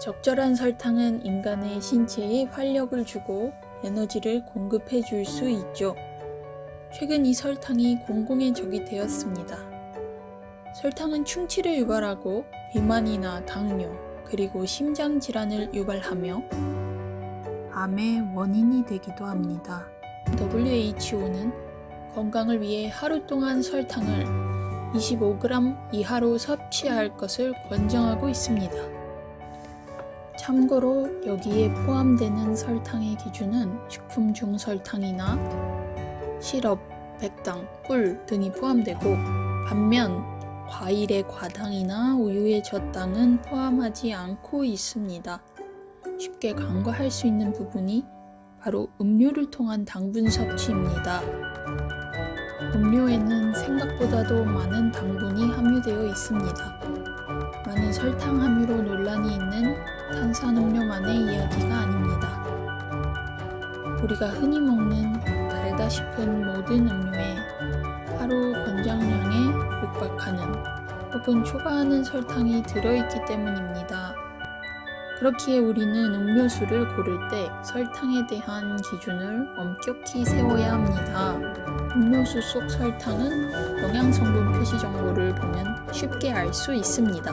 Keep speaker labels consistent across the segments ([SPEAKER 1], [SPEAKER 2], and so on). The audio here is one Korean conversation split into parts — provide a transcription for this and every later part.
[SPEAKER 1] 적절한 설탕은 인간의 신체에 활력을 주고 에너지를 공급해 줄 수 있죠. 최근 이 설탕이 공공의 적이 되었습니다. 설탕은 충치를 유발하고 비만이나 당뇨, 그리고 심장 질환을 유발하며 암의 원인이 되기도 합니다. WHO는 건강을 위해 하루 동안 설탕을 25g 이하로 섭취할 것을 권장하고 있습니다. 참고로 여기에 포함되는 설탕의 기준은 식품 중 설탕이나 시럽, 백당, 꿀 등이 포함되고 반면 과일의 과당이나 우유의 저당은 포함하지 않고 있습니다. 쉽게 간과할 수 있는 부분이 바로 음료를 통한 당분 섭취입니다. 음료에는 생각보다도 많은 당분이 함유되어 있습니다. 많은 설탕 함유로 논란이 있는 탄산음료만의 이야기가 아닙니다. 우리가 흔히 먹는 달다 싶은 모든 음료에 하루 권장량에 육박하는 혹은 초과하는 설탕이 들어있기 때문입니다. 그렇기에 우리는 음료수를 고를 때 설탕에 대한 기준을 엄격히 세워야 합니다. 음료수 속 설탕은 영양 성분 표시 정보를 보면 쉽게 알 수 있습니다.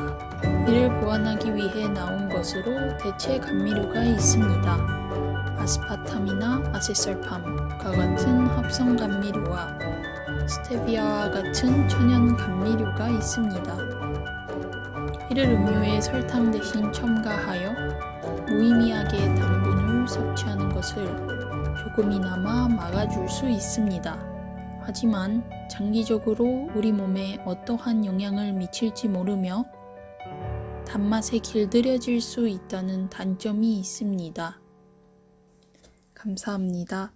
[SPEAKER 1] 이를 보완하기 위해 나온 것으로 대체 감미료가 있습니다. 아스파탐이나 아세설팜과 같은 합성 감미료와 스테비아와 같은 천연 감미료가 있습니다. 이를 음료에 설탕 대신 첨가하여 무의미하게 당분을 섭취하는 것을 조금이나마 막아줄 수 있습니다. 하지만 장기적으로 우리 몸에 어떠한 영향을 미칠지 모르며 단맛에 길들여질 수 있다는 단점이 있습니다. 감사합니다.